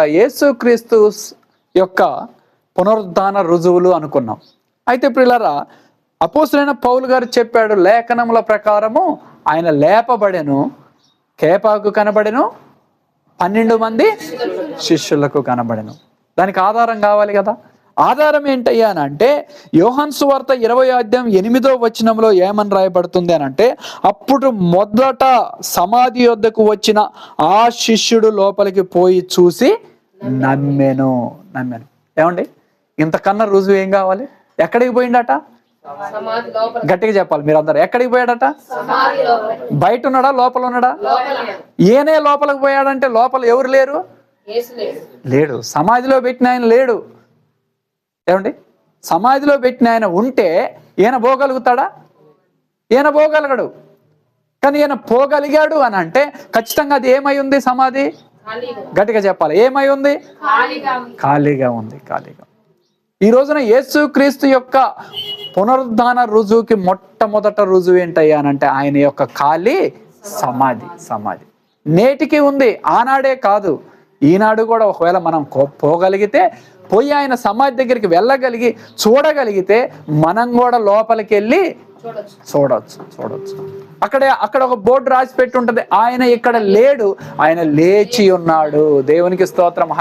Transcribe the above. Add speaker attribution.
Speaker 1: యేసుక్రీస్తు యొక్క పునరుద్ధాన రుజువులు అనుకున్నాం. అయితే పిల్లరా అపోసులైన పౌలు గారు చెప్పాడు లేఖనముల ప్రకారము ఆయన లేపబడెను కేపాకు కనబడెను పన్నెండు మంది శిష్యులకు కనబడెను. దానికి ఆధారం కావాలి కదా? ఆధారం ఏంటయ్యా అని అంటే యోహన్ సువార్త ఇరవై అధ్యాయం ఎనిమిదో వచనంలో ఏమని రాయబడుతుంది అని అంటే అప్పుడు మొదట సమాధి యొద్దకు వచ్చిన ఆ శిష్యుడు లోపలికి పోయి చూసి నమ్మెను నమ్మెను. ఏమండి? ఇంతకన్నా రుజువు ఏం కావాలి? ఎక్కడికి పోయిండట? గట్టిగా చెప్పాలి మీరు అందరు ఎక్కడికి పోయాడట? బయట ఉన్నాడా? లోపల ఉన్నాడా? ఈయనే లోపలికి పోయాడంటే లోపల ఎవరు లేరు?
Speaker 2: లేడు.
Speaker 1: సమాధిలో పెట్టిన ఆయన లేడు. ఏమండి? సమాధిలో పెట్టిన ఆయన ఉంటే ఈయన పోగలుగుతాడా? ఈయన పోగలగడు. కానీ ఈయన పోగలిగాడు అని అంటే ఖచ్చితంగా అది ఏమై ఉంది సమాధి? గట్టిగా చెప్పాలి. ఏమై ఉంది?
Speaker 2: ఖాళీగా ఉంది.
Speaker 1: ఖాళీగా ఈ రోజున యేసుక్రీస్తు యొక్క పునరుద్ధాన రుజువుకి మొట్టమొదట రుజువు ఏంటయ్యా అని అంటే ఆయన యొక్క ఖాళీ సమాధి సమాధి. నేటికి ఉంది ఆనాడే కాదు. ఈనాడు కూడా ఒకవేళ మనం పోగలిగితే పోయి ఆయన సమాధి దగ్గరికి వెళ్ళగలిగి చూడగలిగితే మనం కూడా లోపలికి వెళ్ళి
Speaker 2: చూడొచ్చు.
Speaker 1: చూడొచ్చు చూడొచ్చు. అక్కడ అక్కడ ఒక బోర్డు రాసి పెట్టి ఉంటది. ఆయన ఇక్కడ లేడు. ఆయన లేచి ఉన్నాడు. దేవునికి స్తోత్రం.